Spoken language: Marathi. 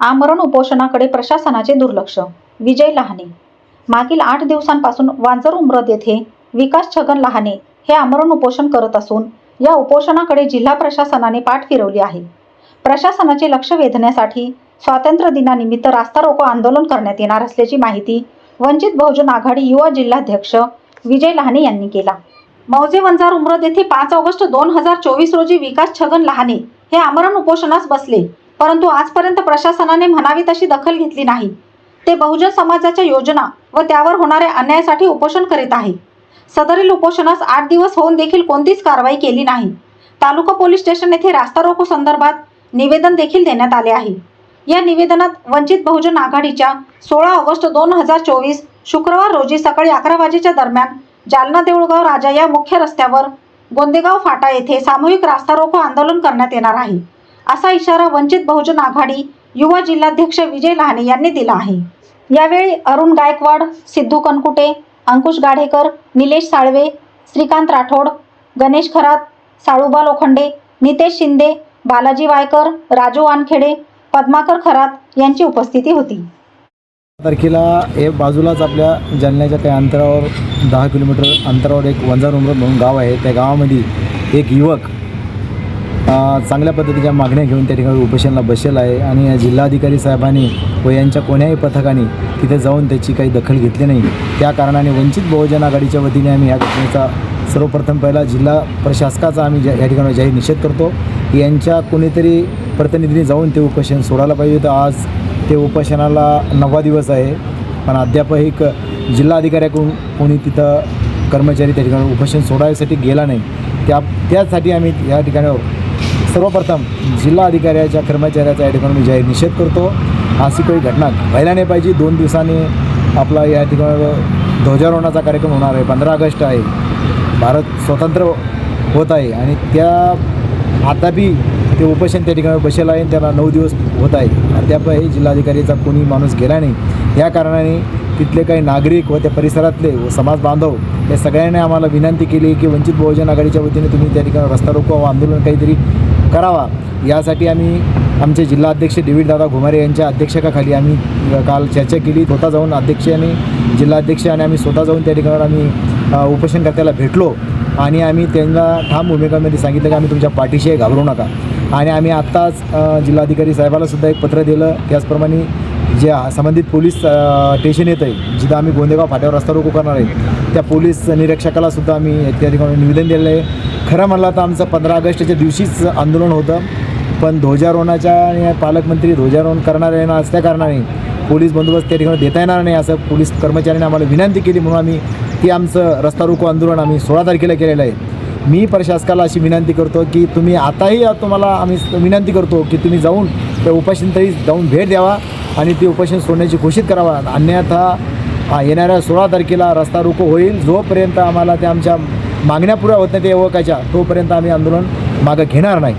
आमरण उपोषणाकडे प्रशासनाचे दुर्लक्ष. विजय लहाने. मागील आठ दिवसांपासून वांजर उमरद येथे विकास छगन लहाने हे आमरण उपोषण करत असून या उपोषणाकडे जिल्हा प्रशासनाने पाठ फिरवली आहे. प्रशासनाचे लक्ष वेधण्यासाठी स्वातंत्र्य दिनानिमित्त रास्ता रोको आंदोलन करण्यात येणार असल्याची माहिती वंचित बहुजन आघाडी युवा जिल्हाध्यक्ष विजय लहाने यांनी केला. मौजे वंजार उमरद येथे पाच ऑगस्ट दोन हजार चोवीस रोजी विकास छगन लहाने हे आमरण उपोषणास बसले. परंतु आजपर्यंत प्रशासनाने म्हणावी तशी दखल घेतली नाही. ते बहुजन समाजाच्या योजना व त्यावर होणाऱ्या अन्यायासाठी उपोषण करीत आहे. सदरील उपोषणास आठ दिवस होऊन देखील कोणतीच कारवाई केली नाही. तालुका पोलीस स्टेशन येथे रास्ता रोको संदर्भात निवेदन देखील देण्यात आले आहे. या निवेदनात वंचित बहुजन आघाडीच्या सोळा ऑगस्ट दोन हजार चोवीस शुक्रवार रोजी सकाळी अकरा वाजेच्या दरम्यान जालना देऊळगाव राजा या मुख्य रस्त्यावर गोंदेगाव फाटा येथे सामूहिक रास्ता रोको आंदोलन करण्यात येणार आहे. असा इशारा वंचित बहुजन आघाडी युवा जिल्हाध्यक्ष विजय लहाने यांनी दिला आहे. यावेळी अरुण गायकवाड सिद्धू कनकुटे अंकुश गाढेकर निलेश साळवे श्रीकांत राठोड गणेश खरात साळुबा लोखंडे नितेश शिंदे बालाजी वायकर राजू वानखेडे पद्माकर खरात यांची उपस्थिती होती. तारखेला हे बाजूलाच आपल्या जालन्याच्या काही अंतरावर दहा किलोमीटर अंतरावर एक वंजार उमरत म्हणून गाव आहे. त्या गावामध्ये एक युवक चांगल्या पद्धतीच्या मागण्या घेऊन त्या ठिकाणी उपोषणाला बसेल आहे. आणि जिल्हाधिकारी साहेबांनी व यांच्या कोण्याही पथकाने तिथे जाऊन त्याची काही दखल घेतली नाही. त्या कारणाने वंचित बहुजन आघाडीच्या वतीने आम्ही या घटनेचा सर्वप्रथम पहिला जिल्हा प्रशासकाचा आम्ही ज्या या ठिकाणी जाहीर निषेध करतो. यांच्या कोणीतरी प्रतिनिधीने जाऊन ते उपोषण सोडायला पाहिजे होतं. आज ते उपोषणाला नववा दिवस आहे. पण अध्यापक एक जिल्हाधिकाऱ्याकडून कोणी तिथं कर्मचारी त्या ठिकाणी उपोषण सोडायसाठी गेला नाही. त्या त्यासाठी आम्ही या ठिकाणी सर्वप्रथम जिल्हा अधिकाऱ्याच्या कर्मचाऱ्याचा या ठिकाणी मी जाहीर निषेध करतो. अशी काही घटना व्हायला नाही पाहिजे. दोन दिवसांनी आपला या ठिकाणी ध्वजारोहणाचा कार्यक्रम होणार आहे. पंधरा ऑगस्ट आहे. भारत स्वतंत्र होत आहे आणि त्या आताबी ते उपोषण त्या ठिकाणी बसेल आहे आणि त्याला नऊ दिवस होत आहे. अद्याप हे जिल्हाधिकारीचा कोणी माणूस गेला नाही. या कारणाने तिथले काही नागरिक व त्या परिसरातले व समाज बांधव या सगळ्यांनी आम्हाला विनंती केली की वंचित बहुजन आघाडीच्या वतीने तुम्ही त्या ठिकाणी रस्ता रोको व आंदोलन काहीतरी करावा. यासाठी आम्ही आमचे जिल्हाध्यक्ष डेव्हिड दादा घुमारे यांच्या अध्यक्षकाखाली आम्ही काल चर्चा केली. स्वतः जाऊन अध्यक्ष आणि जिल्हाध्यक्ष आणि आम्ही स्वतः जाऊन त्या ठिकाणी आम्ही उपोषणकर्त्याला भेटलो. आणि आम्ही त्यांना ठाम भूमिकामध्ये सांगितलं की आम्ही तुमच्या पाठीशी घाबरू नका. आणि आम्ही आत्ताच जिल्हाधिकारी साहेबाला सुद्धा एक पत्र दिलं. त्याचप्रमाणे जे संबंधित पोलीस स्टेशन येत आहे जिथं आम्ही गोंदेगाव फाट्यावर रस्ता रोको करणार आहे त्या पोलीस निरीक्षकाला सुद्धा आम्ही त्या ठिकाणी निवेदन दिलेलं आहे. खरं म्हणलं तर आमचं पंधरा ऑगस्टच्या दिवशीच आंदोलन होतं. पण ध्वजारोहणाच्या आणि पालकमंत्री ध्वजारोहण करणार येणार असल्याकारणाने पोलीस बंदोबस्त त्या ठिकाणी देता येणार नाही असं पोलीस कर्मचाऱ्यांनी आम्हाला विनंती केली म्हणून आम्ही ती आमचं रस्ता रोको आंदोलन आम्ही सोळा तारखेला केलेलं आहे. मी प्रशासकाला अशी विनंती करतो की तुम्ही आताही तुम्हाला आम्ही विनंती करतो की तुम्ही जाऊन त्या उपोषणतरी जाऊन भेट द्यावा आणि ते उपोषण सोडण्याची घोषित करावा. अन्यथा येणाऱ्या सोळा तारखेला रस्ता रोको होईल. जोपर्यंत आम्हाला त्या आमच्या मागण्या पुऱ्या होत नाही त्या युवकाच्या तोपर्यंत आम्ही आंदोलन मागं घेणार नाही.